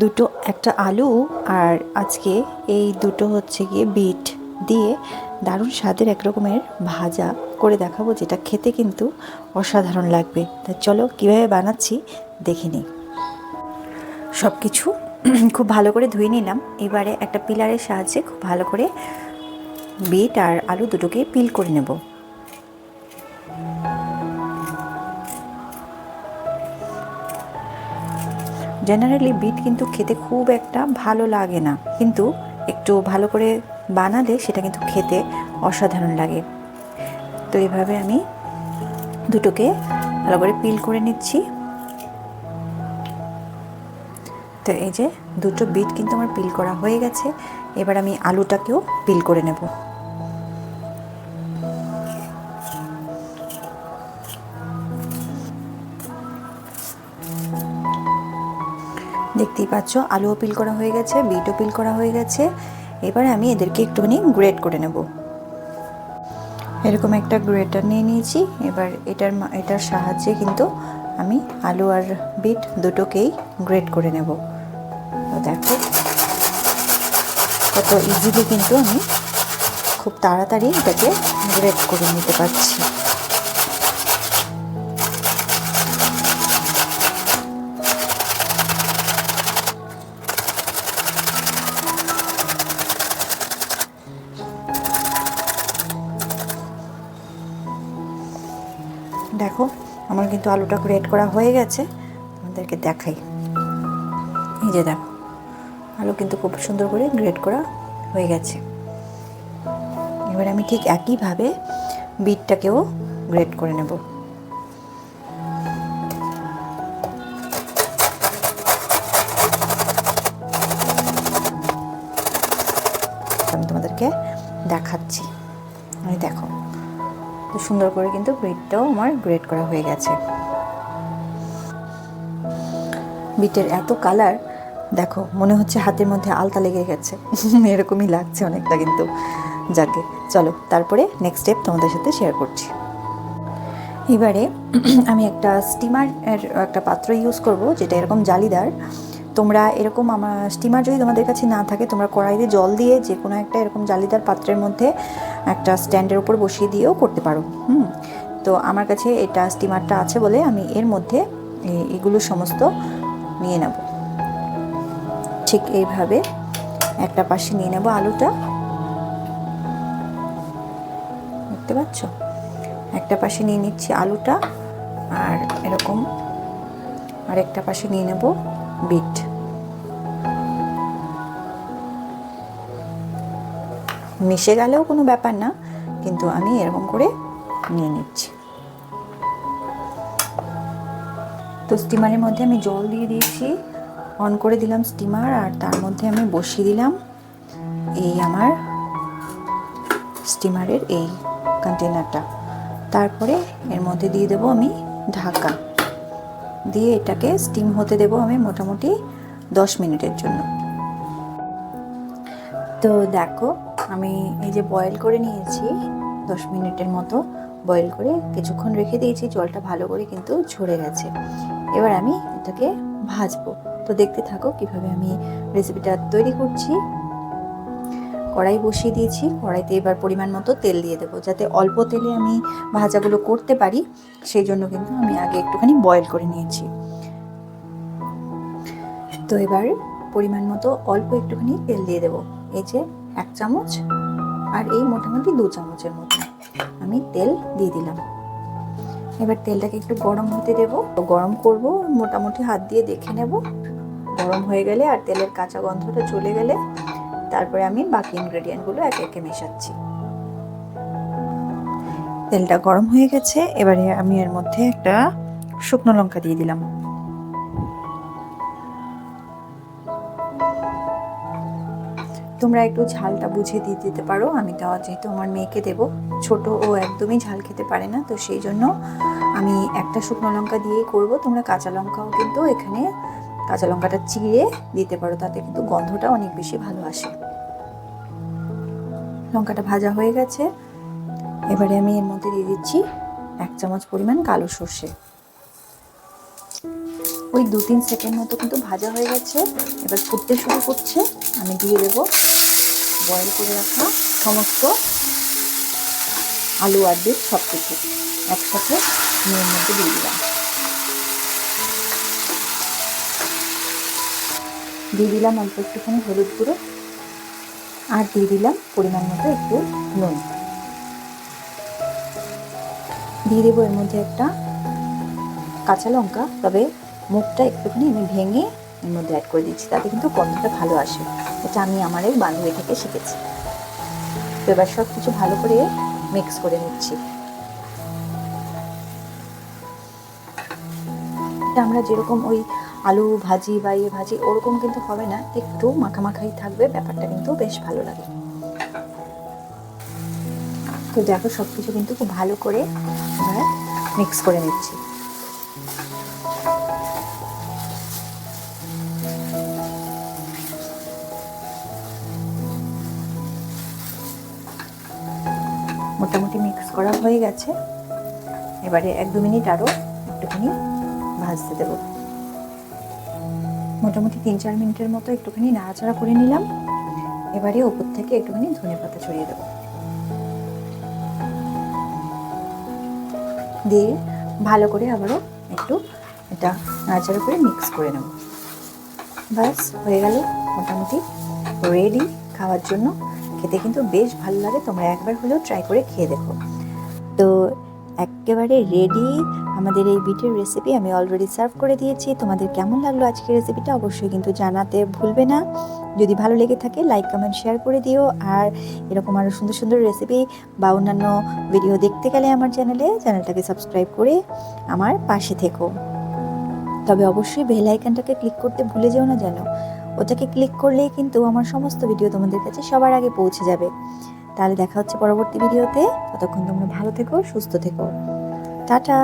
দুটো, একটা আলু আর আজকে এই দুটো হচ্ছে গিয়ে বিট দিয়ে দারুণ স্বাদের এক রকমের ভাজা করে দেখাবো, যেটা খেতে কিন্তু অসাধারণ লাগবে। তা চলো কীভাবে বানাচ্ছি দেখে নিই। সব কিছু খুব ভালো করে ধুয়ে নিলাম। এবারে একটা পিলারের সাহায্যে খুব ভালো করে বিট আর আলু দুটোকে পিল করে নেব। জেনারেলি বিট কিন্তু খেতে খুব একটা ভালো লাগে না। কিন্তু একটু ভালো করে বানালে সেটা কিন্তু খেতে অসাধারণ লাগে। তো এভাবে আমি দুটোকে ভালো করে পিল করে নিচ্ছি। তো এই যে দুটো বিট কিন্তু আমার পিল করা হয়ে গেছে। এবার আমি আলুটাকেও পিল করে নেব। দেখতেই পাচ্ছ, আলুও পিল করা হয়ে গেছে বিটও পিল করা হয়ে গেছে। এবারে আমি এদেরকে একটুখানি গ্রেট করে নেব। এরকম একটা গ্রেটার নিয়ে নিয়েছি। এবার এটার এটার সাহায্যে কিন্তু আমি আলু আর বিট দুটোকেই গ্রেট করে নেব। তো দেখো, কত ইজিলি কিন্তু আমি খুব তাড়াতাড়ি এটাকে গ্রেট করে নিতে পারছি। দেখো, আমার কিন্তু আলুটা গ্রেট করা হয়ে গেছে। তোমাদেরকে দেখাই। এই যে দেখো, আলু কিন্তু খুব সুন্দর করে গ্রেট করা হয়ে গেছে। এবার আমি ঠিক একইভাবে বিটটাকেও গ্রেট করে নেব। আমি তোমাদেরকে দেখাচ্ছি। আমি দেখো। তো সুন্দর করে কিন্তু ব্রেডটাও আমার গ্রেট করা হয়ে গেছে। বিটের এত কালার দেখো, মনে হচ্ছে হাতের মধ্যে আলতা লেগে গেছে। এরকমই লাগছে অনেকটা কিন্তু যাকে। চলো, তারপরে নেক্সট স্টেপ তোমাদের সাথে শেয়ার করছি। এবারে আমি একটা স্টিমার একটা পাত্র ইউজ করব, যেটা এরকম জালিদার। তোমরা এরকম আমার স্টিমার যদি তোমাদের কাছে না থাকে, তোমরা কড়াইতে জল দিয়ে যে কোনো একটা এরকম জালিদার পাত্রের মধ্যে একটা স্ট্যান্ডের উপর বসিয়ে দিয়েও করতে পারো। হুম। তো আমার কাছে এটা স্টিমারটা আছে বলে আমি এর মধ্যে এগুলো সমস্ত নিয়ে নেব। ঠিক এইভাবে একটা পাশে নিয়ে নেব আলুটা। দেখতে পাচ্ছ? একটা পাশে নিয়ে নিচ্ছি আলুটা আর এরকম আরেকটা পাশে নিয়ে নেব বিট। মিশে গেলেও কোনো ব্যাপার না, কিন্তু আমি এরকম করে নিয়ে নিচ্ছি। তো স্টিমারের মধ্যে আমি জল দিয়ে দিয়েছি, অন করে দিলাম স্টিমার আর তার মধ্যে আমি বসিয়ে দিলাম এই আমার স্টিমারের এই কন্টেনারটা তারপরে এর মধ্যে দিয়ে দেবো আমি ঢাকা। দিয়ে এটাকে স্টিম হতে দেবো আমি মোটামুটি দশ মিনিটের জন্য। তো দেখো আমি এই যে বয়েল করে নিয়েছি, দশ মিনিটের মতো বয়েল করে কিছুক্ষণ রেখে দিয়েছি, জলটা ভালো করে কিন্তু ঝরে গেছে। এবার আমি এটাকে ভাজবো। তো দেখতে থাকো কীভাবে আমি রেসিপিটা তৈরি করছি। কড়াই বসিয়ে দিয়েছি, কড়াইতে এবার পরিমাণ মতো তেল দিয়ে দেবো, যাতে অল্প তেলে আমি ভাজাগুলো করতে পারি। সেই জন্য কিন্তু আমি আগে একটুখানি বয়েল করে নিয়েছি। তো এবার পরিমাণ মতো অল্প একটুখানি তেল দিয়ে দেবো। এই যে এক চামচ আর এই মোটামুটি দু চামচের মতো। আমি তেল দিয়ে দিলাম। এবার তেলটাকে একটু গরম হতে দেবো। গরম করব, মোটামুটি হাত দিয়ে দেখে নেব। গরম হয়ে গেলে আর তেলের কাঁচা গন্ধটা চলে গেলে তারপরে আমি বাকি ইনগ্রেডিয়েন্টগুলো একে একে মেশাচ্ছি। তেলটা গরম হয়ে গেছে, এবারে আমি এর মধ্যে একটা শুকনো লঙ্কা দিয়ে দিলাম। তোমরা একটু ঝালটা বুঝে দিয়ে দিতে পারো। আমি দেওয়া যেহেতু আমার মেয়েকে দেব, ছোট ও একদমই ঝাল খেতে পারে না, তো সেই জন্য আমি একটা শুকনো লঙ্কা দিয়েই করব। তোমরা কাঁচা লঙ্কাও কিন্তু এখানে কাঁচা লঙ্কাটা চিড়ে দিতে পারো, তাতে কিন্তু গন্ধটা অনেক বেশি ভালো আসে। লঙ্কাটা ভাজা হয়ে গেছে। এবারে আমি এর মধ্যে দিয়ে দিচ্ছি এক চামচ পরিমাণ কালো সর্ষে। ওই দু তিন সেকেন্ড মতো কিন্তু ভাজা হয়ে গেছে। এবার ফুটতে শুরু করছে। আমি দিয়ে দেবো বয়েল করে রাখা সমস্ত আলু আর বিট সব কিছু একসাথে নুনের মধ্যে দিয়ে দিলাম। দিয়ে দিলাম অল্প একটুখানি হলুদ গুঁড়ো আর দিয়ে দিলাম পরিমাণ মতো একটু নুন। দিয়ে দেবো এর মধ্যে একটা কাঁচা লঙ্কা, তবে মুখটা একটুখানি আমি ভেঙে এর মধ্যে অ্যাড করে দিচ্ছি তাতে কিন্তু গন্ধটা ভালো আসে। এটা আমি আমার এই বান্ধবী থেকে শিখেছি। তো এবার সব কিছু ভালো করে মিক্স করে নিচ্ছি। এটা আমরা যেরকম ওই আলু ভাজি বা ইয়ে ভাজি, ওরকম কিন্তু হবে না, একটু মাখামাখাই থাকবে, ব্যাপারটা কিন্তু বেশ ভালো লাগে। তো দেখো সব কিছু কিন্তু খুব ভালো করে আমরা মিক্স করে নিচ্ছি। মোটামুটি মিক্স করা হয়ে গেছে। এবারে এক দু মিনিট আরও একটুখানি ভাজতে দেবো। মোটামুটি তিন চার মিনিটের মতো একটুখানি নাড়াচাড়া করে নিলাম। এবারে ওপর থেকে একটুখানি ধনে পাতা ছড়িয়ে দেবো। দিয়ে ভালো করে আবারও একটু এটা নাড়াচাড়া করে মিক্স করে নেব। ব্যাস, হয়ে গেল মোটামুটি রেডি খাওয়ার জন্য। খেতে কিন্তু বেশ ভালো লাগে। তোমরা একবার হলেও ট্রাই করে খেয়ে দেখো। তো একেবারে রেডি আমাদের এই বিটের রেসিপি আমি অলরেডি সার্ভ করে দিয়েছি। তোমাদের কেমন লাগল আজকের রেসিপিটা অবশ্যই কিন্তু জানাতে ভুলবে না। যদি ভালো লেগে থাকে লাইক কমেন্ট শেয়ার করে দিও। আর এরকম আরও সুন্দর সুন্দর রেসিপি বা অন্যান্য ভিডিও দেখতে গেলে আমার চ্যানেলে চ্যানেলটাকে সাবস্ক্রাইব করে আমার পাশে থেকো। তবে অবশ্যই বেল আইকনটাকে ক্লিক করতে ভুলে যেও না যেন। ওটাকে ক্লিক করলেই কিন্তু আমার সমস্ত ভিডিও তোমাদের কাছে সবার আগে পৌঁছে যাবে। তাহলে দেখা হচ্ছে পরবর্তী ভিডিওতে ততক্ষণ তোমরা ভালো থেকো, সুস্থ থেকো। টাটা!